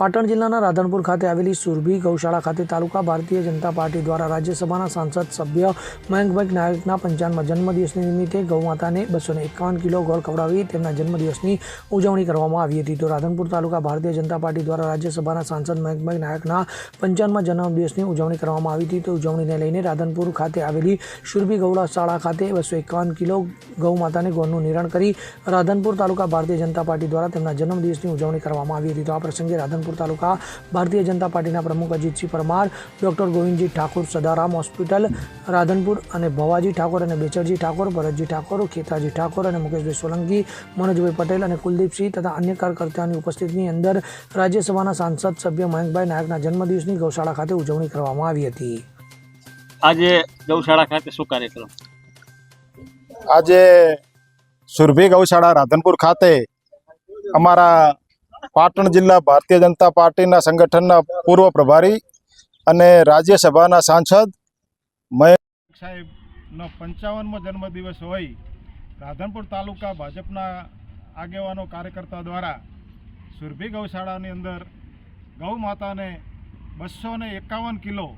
પાટણ જિલ્લાના રાધનપુર ખાતે આવેલી સુરભી ગૌશાળા ખાતે તાલુકા ભારતીય જનતા પાર્ટી દ્વારા રાજ્યસભાના સાંસદ સભ્ય મયંકભાઈ નાયકના પંચાવનમાં જન્મદિવસ નિમિત્તે ગૌમાતાને બસો એકાવન કિલો ગોળ ખવડાવી તેમના જન્મદિવસની ઉજવણી કરવામાં આવી હતી. તો રાધનપુર તાલુકા ભારતીય જનતા પાર્ટી દ્વારા રાજ્યસભાના સાંસદ મયંકભાઈ નાયકના પંચાવનમાં જન્મદિવસની ઉજવણી કરવામાં આવી હતી. તો ઉજવણીને લઈને રાધનપુર ખાતે આવેલી સુરભી ગૌશાળા ખાતે બસો એકાવન કિલો ગૌમાતાને ગોળનું નિરણ કરી રાધનપુર તાલુકા ભારતીય જનતા પાર્ટી દ્વારા તેમના જન્મદિવસની ઉજવણી કરવામાં આવી હતી. તો આ પ્રસંગે રાધનપુર તાલુકા ભારતીય જનતા પાર્ટીના પ્રમુખ અજીતસિંહ પરમાર ડોક્ટર ગોવિંદજી ઠાકોર સદારામ હોસ્પિટલ રાધનપુર અને ભવાજી ઠાકોર અને બેચરજી ઠાકોર ભરતજી ઠાકોર ખેતાજી ઠાકોર અને મુકેશભાઈ સોલંકી મનોજભાઈ પટેલ અને કુલદીપસિંહ તથા અન્ય કાર્યકર્તાઓની ઉપસ્થિતિની અંદર રાજ્યસભાના સાંસદ સભ્ય મયંકભાઈ નાયકના જન્મદિવસની ગૌશાળા ખાતે ઉજવણી કરવામાં આવી હતી. આજે ગૌશાળા ખાતે શું કાર્યક્રમ? આજે સુરભી ગૌશાળા રાધનપુર ખાતે અમારા પાટણ જિલ્લા ભારતીય જનતા પાર્ટીના સંગઠનના પૂર્વ પ્રભારી અને રાજ્યસભાના સાંસદ મયંક સાહેબનો પંચાવનમો જન્મદિવસ હોય, રાધનપુર તાલુકા ભાજપના આગેવાનો કાર્યકર્તા દ્વારા સુરભી ગૌશાળાની અંદર ગૌ માતાને બસો એકાવન કિલો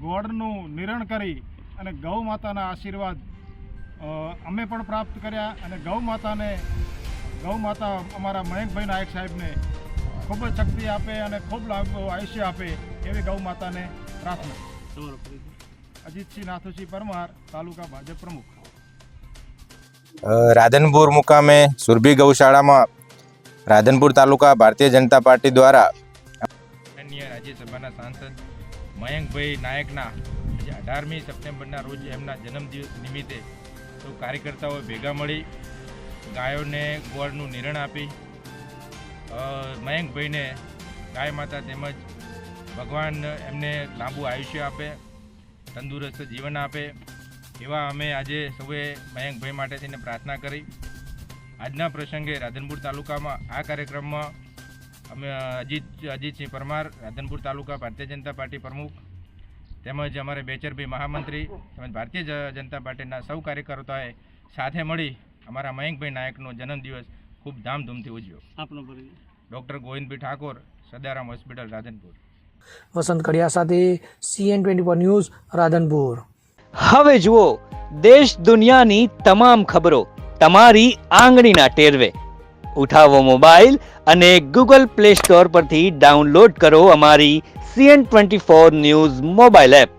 ગોળનું નિરણ કરી અને ગૌ માતાના આશીર્વાદ અમે પણ પ્રાપ્ત કર્યા અને ગૌ માતાને ગૌ માતા અમારા મયંકભાઈ નાયક સાહેબને ખૂબ જ શક્તિ આપે અને ખૂબ લાંબુ આયુષ્ય આપે એવી ગૌ માતાને પ્રાર્થના. અજીતસિંહ નાથુસિંહ પરમાર તાલુકા ભાજપ પ્રમુખ. રાધનપુર મુકામે સુરભી ગૌશાળામાં રાધનપુર તાલુકા ભારતીય જનતા પાર્ટી દ્વારા માનનીય રાજ્યસભાના સાંસદ મયંકભાઈ નાયકના આજે અઢારમી સપ્ટેમ્બરના રોજ એમના જન્મદિવસ નિમિત્તે સૌ કાર્યકર્તાઓ ભેગા મળી ગાયોને ગોળનું નિરણ આપી મયંકભાઈને ગાય માતા તેમજ ભગવાન એમને લાંબુ આયુષ્ય આપે, તંદુરસ્ત જીવન આપે, એવા અમે આજે સૌએ મયંકભાઈ માટે તેને પ્રાર્થના કરી. આજના પ્રસંગે રાધનપુર તાલુકામાં આ કાર્યક્રમમાં અમે અજીત, અજીતસિંહ પરમાર, રાધનપુર તાલુકા ભારતીય જનતા પાર્ટી પ્રમુખ, તેમજ અમારે બેચરભાઈ મહામંત્રી, તેમજ ભારતીય જનતા પાર્ટીના સૌ કાર્યકર્તાઓએ સાથે મળી અમારા મયંકભાઈ નાયકનો જન્મદિવસ ખૂબ ધામધૂમથી ઉજવ્યો. આપનો ડૉક્ટર ગોવિંદભાઈ ઠાકોર સદારામ હોસ્પિટલ રાધનપુર. વસંત કડિયા સાથે CN twenty four news Radhanpur. હવે જુઓ દેશ દુનિયાની તમામ ખબરો તમારી આંગળીના ટેરવે. ઉઠાવો મોબાઈલ અને ગૂગલ પ્લે સ્ટોર પરથી ડાઉનલોડ કરો અમારી CN twenty four news mobile app.